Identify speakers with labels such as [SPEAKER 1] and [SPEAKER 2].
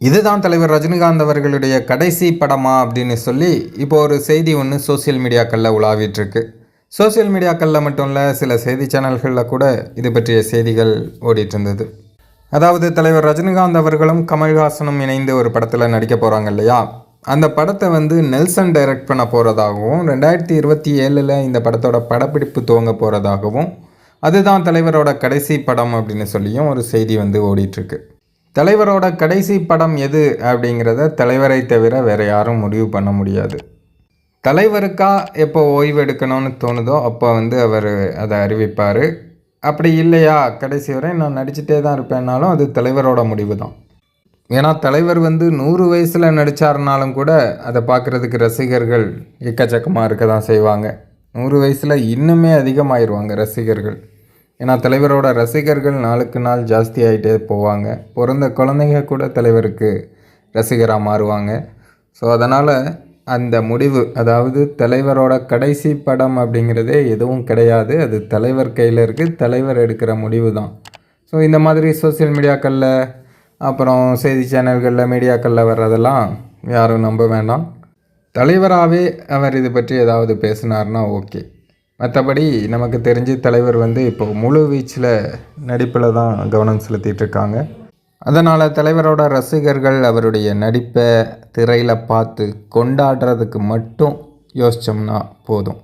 [SPEAKER 1] இதுதான் தலைவர் ரஜினிகாந்த் அவர்களுடைய கடைசி படமா அப்படின்னு சொல்லி இப்போ ஒரு செய்தி ஒன்று சோஷியல் மீடியாக்களில் உலாவிட்டுருக்கு. சோசியல் சோஷியல் மீடியாக்களில் மட்டும் இல்லை சில செய்தி சேனல்களில் கூட இது பற்றிய செய்திகள் ஓடிட்டு இருந்தது அதாவது தலைவர் ரஜினிகாந்த் அவர்களும் கமல்ஹாசனும் இணைந்து ஒரு படத்தில் நடிக்க போகிறாங்க இல்லையா? அந்த படத்தை வந்து நெல்சன் டைரக்ட் பண்ண போகிறதாகவும் ரெண்டாயிரத்தி இருபத்தி ஏழில் இந்த படத்தோட படப்பிடிப்பு துவங்க போகிறதாகவும் அதுதான் தலைவரோட கடைசி படம் அப்படின்னு சொல்லியும் ஒரு செய்தி வந்து ஓடிட்டுருக்கு. தலைவரோட கடைசி படம் எது அப்படிங்கிறத தலைவரை தவிர வேறு யாரும் முடிவு பண்ண முடியாது. தலைவருக்கா எப்போ ஓய்வு எடுக்கணும்னு தோணுதோ அப்போ வந்து அவர் அதை அறிவிப்பார். அப்படி இல்லையா? கடைசி வரை நான் நடிச்சிட்டே தான் இருப்பேன்னாலும் அது தலைவரோட முடிவு தான் ஏன்னா தலைவர் வந்து நூறு வயசில் நடித்தாருனாலும் கூட அதை பார்க்குறதுக்கு ரசிகர்கள் எக்கச்சக்கமாக இருக்க தான் செய்வாங்க. நூறு வயசில் இன்னுமே அதிகமாயிருவாங்க ரசிகர்கள். ஏன்னா தலைவரோட ரசிகர்கள் நாளுக்கு நாள் ஜாஸ்தி ஆகிட்டே போவாங்க. பிறந்த குழந்தைங்க கூட தலைவருக்கு ரசிகராக மாறுவாங்க. ஸோ அதனால் அந்த முடிவு அதாவது தலைவரோட கடைசி படம் அப்படிங்கிறதே எதுவும் கிடையாது. அது தலைவர் கையில் இருக்குது தலைவர் எடுக்கிற முடிவு தான். ஸோ இந்த மாதிரி சோஷியல் மீடியாக்களில் அப்புறம் செய்தி சேனல்களில் மீடியாக்களில் வர்றதெல்லாம் யாரும் நம்ப வேண்டாம். தலைவராகவே அவர் இது பற்றி ஏதாவது பேசினார்னா ஓகே. மற்றபடி நமக்கு தெரிஞ்சு தலைவர் வந்து இப்போ முழு வீச்சில் நடிப்பில் தான் கவனம் செலுத்திட்டு இருக்காங்க அதனால் தலைவரோட ரசிகர்கள் அவருடைய நடிப்பை திரையில் பார்த்து கொண்டாடுறதுக்கு மட்டும் யோசித்தோம்னா போதும்.